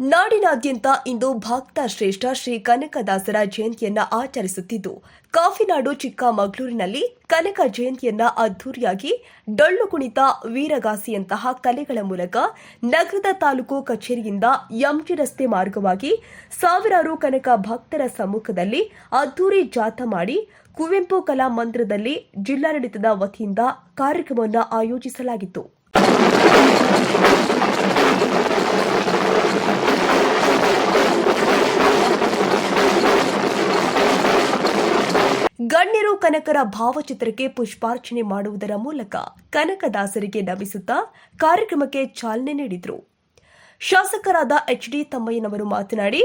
ನಾಡಿನಾದ್ಯಂತ ಇಂದು ಭಕ್ತ ಶ್ರೇಷ್ಠ ಶ್ರೀ ಕನಕದಾಸರ ಜಯಂತಿಯನ್ನ ಆಚರಿಸುತ್ತಿದ್ದು, ಕಾಫಿನಾಡು ಚಿಕ್ಕಮಗಳೂರಿನಲ್ಲಿ ಕನಕ ಜಯಂತಿಯನ್ನ ಅದ್ದೂರಿಯಾಗಿ ಡೊಳ್ಳು ಕುಣಿತ, ವೀರಗಾಸಿಯಂತಹ ಕಲೆಗಳ ಮೂಲಕ ನಗರದ ತಾಲೂಕು ಕಚೇರಿಯಿಂದ ಎಂಜಿ ರಸ್ತೆ ಮಾರ್ಗವಾಗಿ ಸಾವಿರಾರು ಕನಕ ಭಕ್ತರ ಸಮ್ಮುಖದಲ್ಲಿ ಅದ್ದೂರಿ ಜಾಥಾ ಮಾಡಿ ಕುವೆಂಪು ಕಲಾ ಮಂದಿರದಲ್ಲಿ ಜಿಲ್ಲಾಡಳಿತದ ವತಿಯಿಂದ ಕಾರ್ಯಕ್ರಮವನ್ನು ಆಯೋಜಿಸಲಾಗಿತ್ತು. ಗಣ್ಯರು ಕನಕರ ಭಾವಚಿತ್ರಕ್ಕೆ ಪುಷ್ಪಾರ್ಚನೆ ಮಾಡುವುದರ ಮೂಲಕ ಕನಕದಾಸರಿಗೆ ನಮಿಸುತ್ತಾ ಕಾರ್ಯಕ್ರಮಕ್ಕೆ ಚಾಲನೆ ನೀಡಿದರು. ಶಾಸಕರಾದ ಎಚ್ ಡಿ ತಮ್ಮಯ್ಯನವರು ಮಾತನಾಡಿ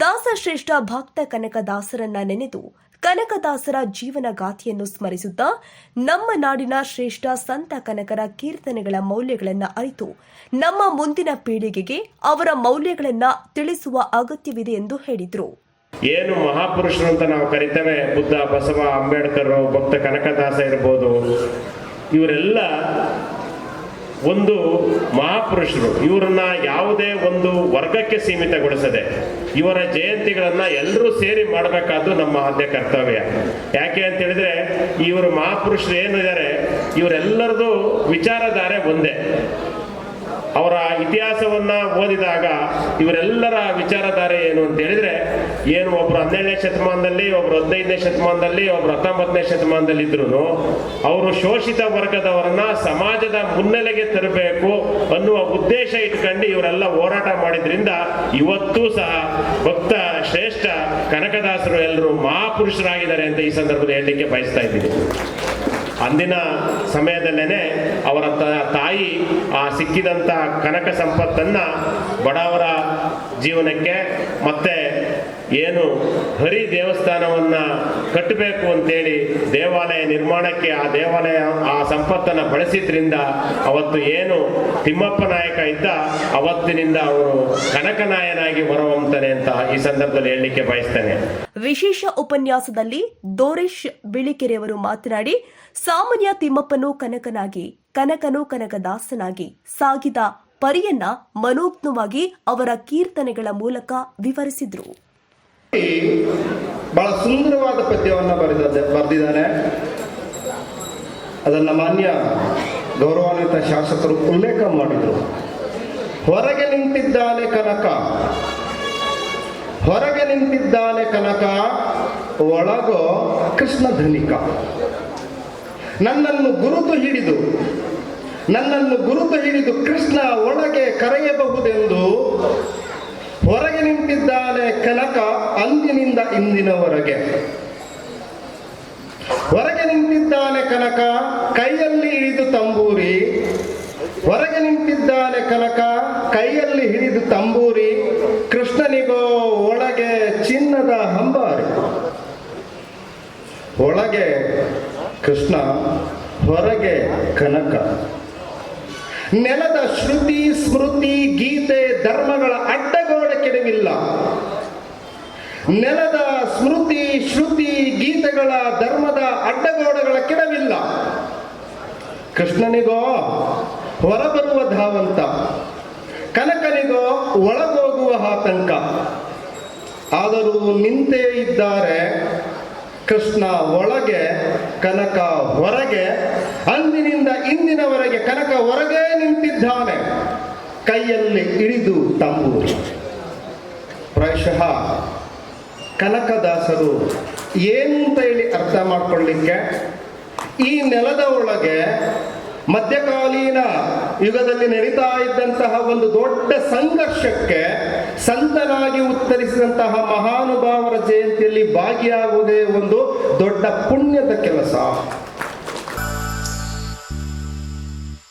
ದಾಸಶ್ರೇಷ್ಠ ಭಕ್ತ ಕನಕದಾಸರನ್ನ ನೆನೆದು ಕನಕದಾಸರ ಜೀವನ ಗಾಥೆಯನ್ನು ಸ್ಮರಿಸುತ್ತಾ ನಮ್ಮ ನಾಡಿನ ಶ್ರೇಷ್ಠ ಸಂತ ಕನಕರ ಕೀರ್ತನೆಗಳ ಮೌಲ್ಯಗಳನ್ನು ಅರಿತು ನಮ್ಮ ಮುಂದಿನ ಪೀಳಿಗೆಗೆ ಅವರ ಮೌಲ್ಯಗಳನ್ನು ತಿಳಿಸುವ ಅಗತ್ಯವಿದೆ ಎಂದು ಹೇಳಿದರು. ಏನು ಮಹಾಪುರುಷರು ಅಂತ ನಾವು ಕರಿತೇವೆ? ಬುದ್ಧ, ಬಸವ, ಅಂಬೇಡ್ಕರ್, ಭಕ್ತ ಕನಕದಾಸ ಇರ್ಬೋದು. ಇವರೆಲ್ಲ ಒಂದು ಮಹಾಪುರುಷರು. ಇವರನ್ನ ಯಾವುದೇ ಒಂದು ವರ್ಗಕ್ಕೆ ಸೀಮಿತಗೊಳಿಸದೆ, ಇವರ ಜಯಂತಿಗಳನ್ನ ಎಲ್ಲರೂ ಸೇರಿ ಮಾಡಬೇಕಾದ್ದು ನಮ್ಮ ಆದ್ಯ ಕರ್ತವ್ಯ. ಯಾಕೆ ಅಂತ ಹೇಳಿದ್ರೆ, ಇವರು ಮಹಾಪುರುಷರು ಏನಿದ್ದಾರೆ ಇವರೆಲ್ಲರದು ವಿಚಾರಧಾರೆ ಒಂದೇ. ಅವರ ಇತಿಹಾಸವನ್ನ ಓದಿದಾಗ ಇವರೆಲ್ಲರ ವಿಚಾರಧಾರೆ ಏನು ಅಂತ ಹೇಳಿದ್ರೆ, ಏನು ಒಬ್ರು ಹನ್ನೆರಡನೇ ಶತಮಾನದಲ್ಲಿ, ಒಬ್ರು ಹದಿನೈದನೇ ಶತಮಾನದಲ್ಲಿ, ಒಬ್ರು ಹತ್ತೊಂಬತ್ತನೇ ಶತಮಾನದಲ್ಲಿ ಇದ್ರು ಅವರು ಶೋಷಿತ ವರ್ಗದವರನ್ನ ಸಮಾಜದ ಮುನ್ನೆಲೆಗೆ ತರಬೇಕು ಅನ್ನುವ ಉದ್ದೇಶ ಇಟ್ಕೊಂಡು ಇವರೆಲ್ಲ ಹೋರಾಟ ಮಾಡಿದ್ರಿಂದ ಇವತ್ತೂ ಸಹ ಭಕ್ತ ಶ್ರೇಷ್ಠ ಕನಕದಾಸರು ಎಲ್ಲರೂ ಮಹಾಪುರುಷರಾಗಿದ್ದಾರೆ ಅಂತ ಈ ಸಂದರ್ಭದಲ್ಲಿ ಹೇಳಲಿಕ್ಕೆ ಬಯಸ್ತಾ ಇದ್ದೀನಿ. ಅಂದಿನ ಸಮಯದಲ್ಲೇ ಅವರ ತಾಯಿ ಆ ಸಿಕ್ಕಿದಂಥ ಕನಕ ಸಂಪತ್ತನ್ನ ಬಡವರ ಜೀವನಕ್ಕೆ ಮತ್ತೆ ಏನು ಹರಿ ದೇವಸ್ಥಾನವನ್ನ ಕಟ್ಟಬೇಕು ಅಂತೇಳಿ ದೇವಾಲಯ ನಿರ್ಮಾಣಕ್ಕೆ ಆ ದೇವಾಲಯ ಆ ಸಂಪತ್ತನ್ನು ಬಳಸಿದ್ರಿಂದ ಅವತ್ತು ಏನು ತಿಮ್ಮಪ್ಪ ನಾಯಕ ಇದ್ದ, ಅವತ್ತಿನಿಂದ ಅವರು ಕನಕನಾಯನಾಗಿ ಹೊರಹೊಮ್ತಾನೆ ಅಂತ ಈ ಸಂದರ್ಭದಲ್ಲಿ ಹೇಳಲಿಕ್ಕೆ ಬಯಸ್ತೇನೆ. ವಿಶೇಷ ಉಪನ್ಯಾಸದಲ್ಲಿ ದೋರೇಶ್ ಬಿಳಿಕೆರೆಯವರು ಮಾತನಾಡಿ, ಸಾಮಾನ್ಯ ತಿಮ್ಮಪ್ಪನು ಕನಕನಾಗಿ, ಕನಕನು ಕನಕದಾಸನಾಗಿ ಸಾಗಿದ ಪರಿಯನ್ನ ಮನೋಜ್ಞವಾಗಿ ಅವರ ಕೀರ್ತನೆಗಳ ಮೂಲಕ ವಿವರಿಸಿದ್ರು. ಬಹಳ ಸುಂದರವಾದ ಪದ್ಯವನ್ನು ಬರೆದ ಬರೆದಿದ್ದಾನೆ. ಅದನ್ನ ಮಾನ್ಯ ಗೌರವಾನ್ವಿತ ಶಾಸಕರು ಉಲ್ಲೇಖ ಮಾಡಿದರು. ಹೊರಗೆ ನಿಂತಿದ್ದಾನೆ ಕನಕ. ಹೊರಗೆ ನಿಂತಿದ್ದಾನೆ ಕನಕ, ಒಳಗೋ ಕೃಷ್ಣ ಧನಿಕ. ನನ್ನನ್ನು ಗುರುತು ಹಿಡಿದು, ನನ್ನನ್ನು ಗುರುತು ಹಿಡಿದು ಕೃಷ್ಣ ಒಳಗೆ ಕರೆಯಬಹುದೆಂದು ಹೊರಗೆ ನಿಂತಿದ್ದಾನೆ ಕನಕ ಅಂದಿನಿಂದ ಇಂದಿನವರೆಗೆ. ಹೊರಗೆ ನಿಂತಿದ್ದಾನೆ ಕನಕ, ಕೈಯಲ್ಲಿ ಹಿಡಿದು ತಂಬೂರಿ. ಹೊರಗೆ ನಿಂತಿದ್ದಾನೆ ಕನಕ, ಕೈಯಲ್ಲಿ ಹಿಡಿದು ತಂಬೂರಿ. ಕೃಷ್ಣನಿಗೋ, ಒಳಗೆ ಚಿನ್ನದ ಹಂಬಾರಿ. ಒಳಗೆ ಕೃಷ್ಣ, ಹೊರಗೆ ಕನಕ. ನೆಲದ ಶ್ರುತಿ, ಸ್ಮೃತಿ, ಗೀತೆ, ಧರ್ಮಗಳ ಅಡ್ಡಗೋಡೆ ಕೆಡವಿಲ್ಲ ನೆಲದ ಸ್ಮೃತಿ, ಶ್ರುತಿ, ಗೀತೆಗಳ ಧರ್ಮದ ಅಡ್ಡಗೋಡಗಳ ಕೆಡವಿಲ್ಲ. ಕೃಷ್ಣನಿಗೋ ಹೊರಬರುವ ಧಾವಂತ, ಕನಕನಿಗೋ ಒಳಗೋಗುವ ಆತಂಕ. ಆದರೂ ನಿಂತೇ ಇದ್ದಾರೆ ಕೃಷ್ಣ ಒಳಗೆ, ಕನಕ ಹೊರಗೆ, ಅಂದಿನಿಂದ ಇಂದಿನವರೆಗೆ ಕನಕ ಹೊರಗೆ ನಿಂತಿದ್ದಾನೆ. ಕೈಯಲ್ಲಿ ಇಳಿದು ತಂಬೂರಿ. ಪ್ರಾಯಶಃ ಕನಕದಾಸರು ಏನು ಅಂತ ಹೇಳಿ ಅರ್ಥ ಮಾಡ್ಕೊಳ್ಳಿಕ್ಕೆ ಈ ನೆಲದ ಒಳಗೆ ಮಧ್ಯಕಾಲೀನ ಯುಗದಲ್ಲಿ ನಡೀತಾ ಇದ್ದಂತಹ ಒಂದು ದೊಡ್ಡ ಸಂಘರ್ಷಕ್ಕೆ ಸಂತನಾಗಿ ಉತ್ತರಿಸಿದಂತಹ ಮಹಾನುಭಾವರ ಜಯಂತಿಯಲ್ಲಿ ಭಾಗಿಯಾಗುವುದೇ ಒಂದು ದೊಡ್ಡ ಪುಣ್ಯದ ಕೆಲಸ.